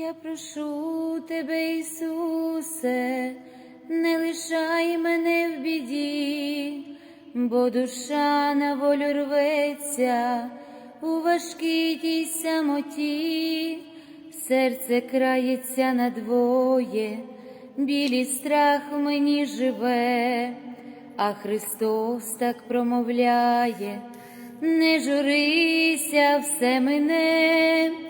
Я прошу тебе, Ісусе, не лишай мене в біді, бо душа на волю рветься у важкій тій самоті, серце крається надвоє, білий страх в мені живе, а Христос так промовляє, не журися, все мене.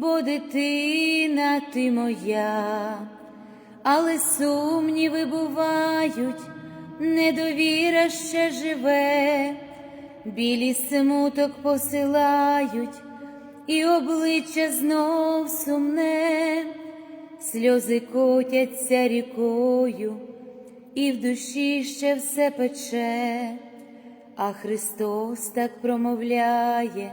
бо дитина ти моя, але сумніви бувають, недовіра ще живе, білі смуток посилають, і обличчя знов сумне, сльози котяться рікою, і в душі ще все пече, а Христос так промовляє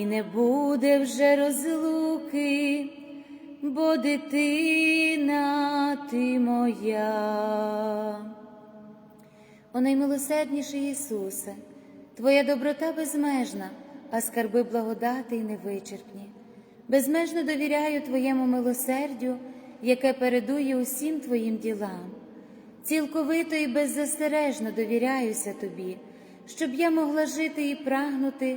і не буде вже розлуки, бо дитина ти моя. О наймилосердніший Ісусе, Твоя доброта безмежна, а скарби благодати й невичерпні. Безмежно довіряю Твоєму милосердю, яке передує усім Твоїм ділам. Цілковито і беззастережно довіряюся Тобі, щоб я могла жити і прагнути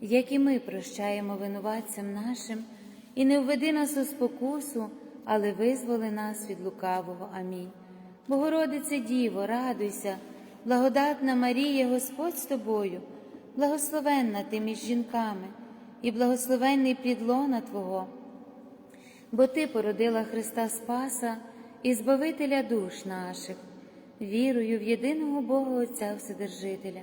як і ми прощаємо винуватцям нашим, і не введи нас у спокусу, але визволи нас від лукавого. Амінь. Богородице Діво, радуйся, благодатна Марія, Господь з тобою, благословенна ти між жінками, і благословенний плідлона Твого, бо Ти породила Христа Спаса і Збавителя душ наших, вірую в єдиного Бога Отця Вседержителя.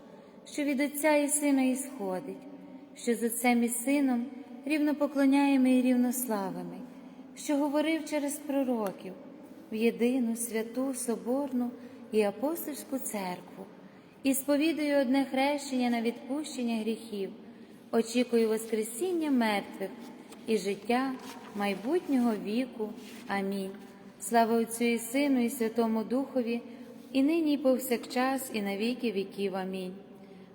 що від Отця і Сина ісходить, що з Отцем і Сином рівно поклоняємо і рівнославими, що говорив через пророків в єдину святу Соборну і апостольську церкву, і сповідую одне хрещення на відпущення гріхів, очікую Воскресіння мертвих і життя майбутнього віку. Амінь. Слава Отцю і Сину, і Святому Духові, і нині, і повсякчас, і на віки віків. Амінь.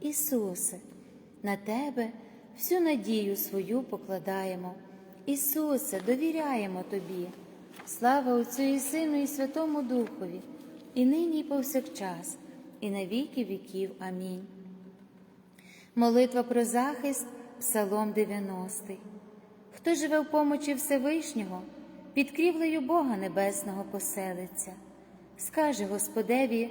Ісусе, на Тебе всю надію свою покладаємо. Ісусе, довіряємо Тобі. Слава Отцю і Сину, і Святому Духові, і нині, і повсякчас, і на віки віків. Амінь. Молитва про захист, Псалом 90. Хто живе в помочі Всевишнього, під крівлею Бога Небесного поселиться. Скаже Господеві,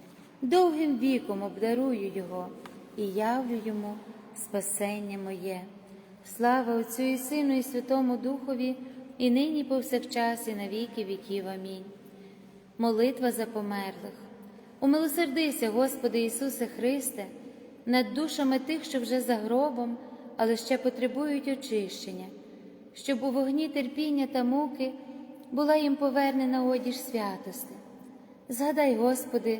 довгим віком обдарую його і явлю йому спасення моє. Слава Отцю і Сину, і Святому Духові, і нині, і повсякчас, і на віки віків. Амінь. Молитва за померлих. Умилосердися, Господи Ісусе Христе, над душами тих, що вже за гробом, але ще потребують очищення, щоб у вогні терпіння та муки була їм повернена одіж святости. Згадай, Господи,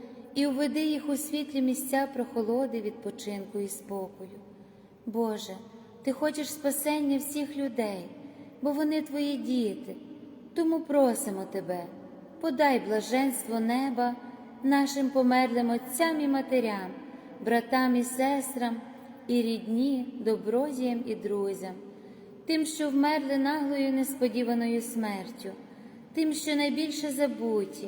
і уведи їх у світлі місця прохолоди, відпочинку і спокою. Боже, Ти хочеш спасення всіх людей, бо вони твої діти. Тому просимо тебе, подай блаженство неба нашим померлим отцям і матерям, братам і сестрам, і рідні, добродіям і друзям, тим, що вмерли наглою несподіваною смертю, тим, що найбільше забуті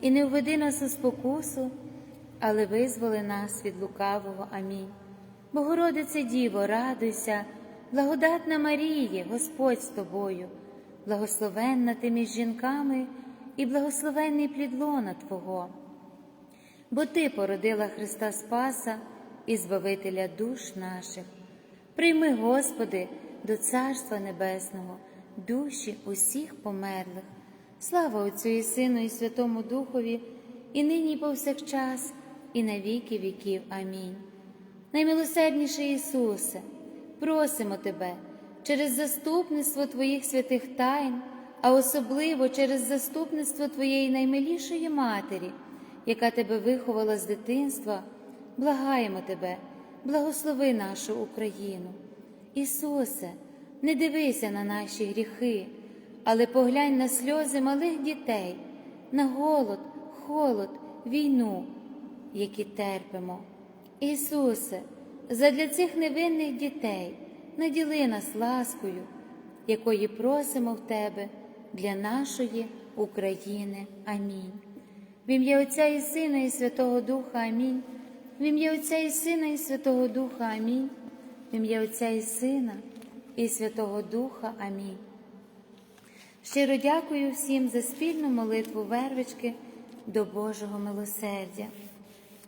і не введи нас у спокусу, але визволи нас від лукавого. Амінь. Богородице Діво, радуйся. Благодатна Маріє, Господь з тобою, благословенна ти між жінками і благословенний плід лона Твого, бо Ти породила Христа Спаса і Збавителя душ наших. Прийми, Господи, до Царства Небесного, душі усіх померлих. Слава Отцю і Сину, і Святому Духові, і нині, і повсякчас, і на віки віків. Амінь. Наймилосердніший Ісусе просимо Тебе через заступництво Твоїх святих тайн, а особливо через заступництво Твоєї наймилішої Матері, яка Тебе виховала з дитинства, благаємо Тебе, благослови нашу Україну. Ісусе, не дивися на наші гріхи, але поглянь на сльози малих дітей, на голод, холод, війну, які терпимо. Ісусе, задля цих невинних дітей наділи нас ласкою, якої просимо в Тебе для нашої України. Амінь. В ім'я Отця і Сина, і Святого Духа Амінь. В ім'я Отця і Сина, і Святого Духа Амінь. В ім'я Отця і Сина, і Святого Духа Амінь. Щиро дякую всім за спільну молитву вервички до Божого милосердя.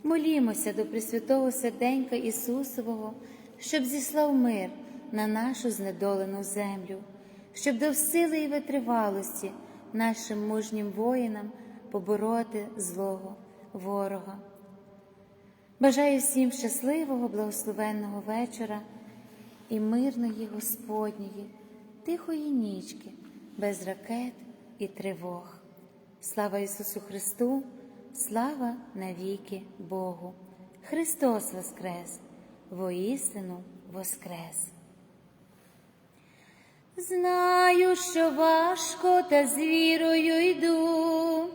Молімося до Пресвятого серденька Ісусового, щоб зіслав мир на нашу знедолену землю, щоб дав сили і витривалості нашим мужнім воїнам побороти злого ворога. Бажаю всім щасливого, благословенного вечора і мирної Господньої, тихої нічки, без ракет і тривог. Слава Ісусу Христу! Слава навіки Богу! Христос Воскрес! Воістину Воскрес! Знаю, що важко, та з вірою йду,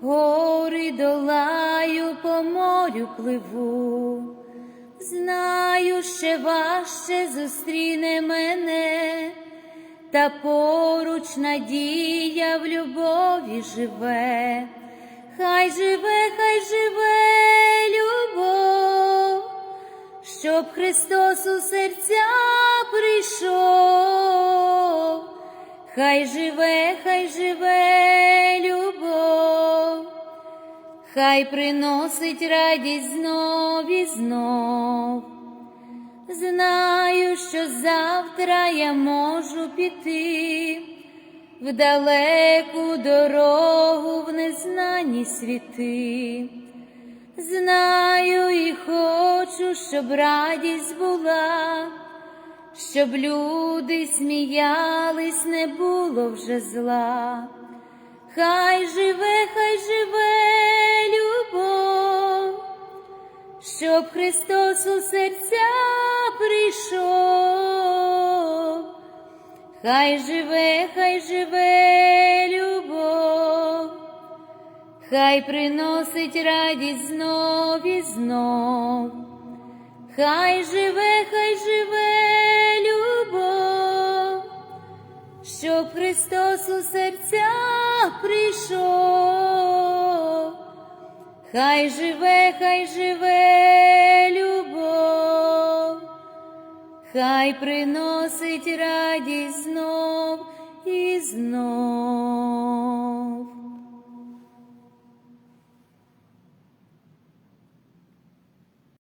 гори долаю, по морю пливу, знаю, ще важче зустріне мене, та поруч надія в любові живе, хай живе, хай живе любов, щоб Христос у серця прийшов, хай живе, хай живе любов, хай приносить радість знов і знов. Знаю, що завтра я можу піти в далеку дорогу в незнані світи. Знаю і хочу, щоб радість була, щоб люди сміялись, не було вже зла. Хай живе, хай живе любов, щоб Христос у серця прийшов. Хай живе, хай живе любов, хай приносить радість знов і знов, хай живе, хай живе любов, щоб Христос у серця прийшов, хай живе, хай живе любов, хай приносить радість знов і знов.